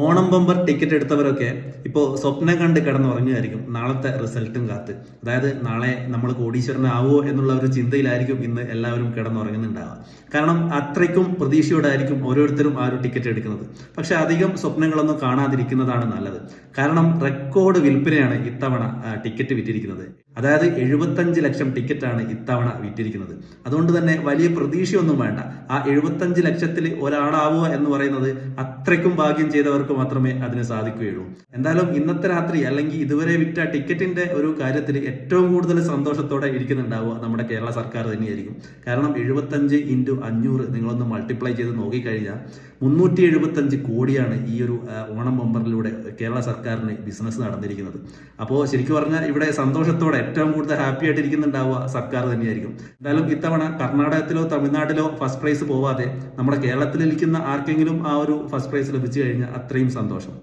Onam bumper ticket എടുത്തവരൊക്കെ ഇപ്പോൾ സ്വപ്നം കണ്ട് കിടന്നുറങ്ങുമായിരിക്കും നാളത്തെ റിസൾട്ടും കാത്ത്. അതായത് നാളെ നമ്മൾ കോടീശ്വരനാവോ എന്നുള്ള ഒരു ചിന്തയിലായിരിക്കും ഇന്ന് എല്ലാവരും കിടന്നുറങ്ങുന്നുണ്ടാവുക. കാരണം അത്രയ്ക്കും പ്രതീക്ഷയോടായിരിക്കും ഓരോരുത്തരും ആ ഒരു ടിക്കറ്റ് എടുക്കുന്നത്. പക്ഷെ അധികം സ്വപ്നങ്ങളൊന്നും കാണാതിരിക്കുന്നതാണ് നല്ലത്. കാരണം റെക്കോർഡ് വിൽപ്പനയാണ് ഇത്തവണ ടിക്കറ്റ് വിറ്റിരിക്കുന്നത്. അതായത് എഴുപത്തഞ്ച് ലക്ഷം ടിക്കറ്റാണ് ഇത്തവണ വിറ്റിരിക്കുന്നത്. അതുകൊണ്ട് തന്നെ വലിയ പ്രതീക്ഷയൊന്നും വേണ്ട. ആ എഴുപത്തഞ്ച് ലക്ഷത്തിൽ ഒരാളാവുക എന്ന് പറയുന്നത് അത്രയ്ക്കും ഭാഗ്യം ചെയ്തവർക്ക് മാത്രമേ അതിന് സാധിക്കുകയുള്ളൂ. എന്തായാലും ഇന്നത്തെ രാത്രി അല്ലെങ്കിൽ ഇതുവരെ വിറ്റ ടിക്കറ്റിന്റെ ഒരു കാര്യത്തിൽ ഏറ്റവും കൂടുതൽ സന്തോഷത്തോടെ ഇരിക്കുന്നുണ്ടാവുക നമ്മുടെ കേരള സർക്കാർ തന്നെയായിരിക്കും. കാരണം എഴുപത്തഞ്ച് ഇന്റു അഞ്ഞൂറ് നിങ്ങളൊന്ന് മൾട്ടിപ്ലൈ ചെയ്ത് നോക്കിക്കഴിഞ്ഞാൽ മുന്നൂറ്റി എഴുപത്തഞ്ച് കോടിയാണ് ഈ ഒരു ഓണം ബമ്പറിലൂടെ കേരള സർക്കാരിന് ബിസിനസ് നടന്നിരിക്കുന്നത്. അപ്പോൾ ശരിക്കും പറഞ്ഞാൽ ഇവിടെ സന്തോഷത്തോടെ ഏറ്റവും കൂടുതൽ ഹാപ്പി ആയിട്ട് ഇരിക്കുന്നുണ്ടാവുക സർക്കാർ തന്നെയായിരിക്കും. എന്തായാലും ഇത്തവണ കർണാടകത്തിലോ തമിഴ്നാട്ടിലോ ഫസ്റ്റ് പ്രൈസ് പോവാതെ നമ്മുടെ കേരളത്തിൽ ഇരിക്കുന്ന ആർക്കെങ്കിലും ആ ഒരു ഫസ്റ്റ് പ്രൈസ് ലഭിച്ചു കഴിഞ്ഞാൽ അത്രയും സന്തോഷം.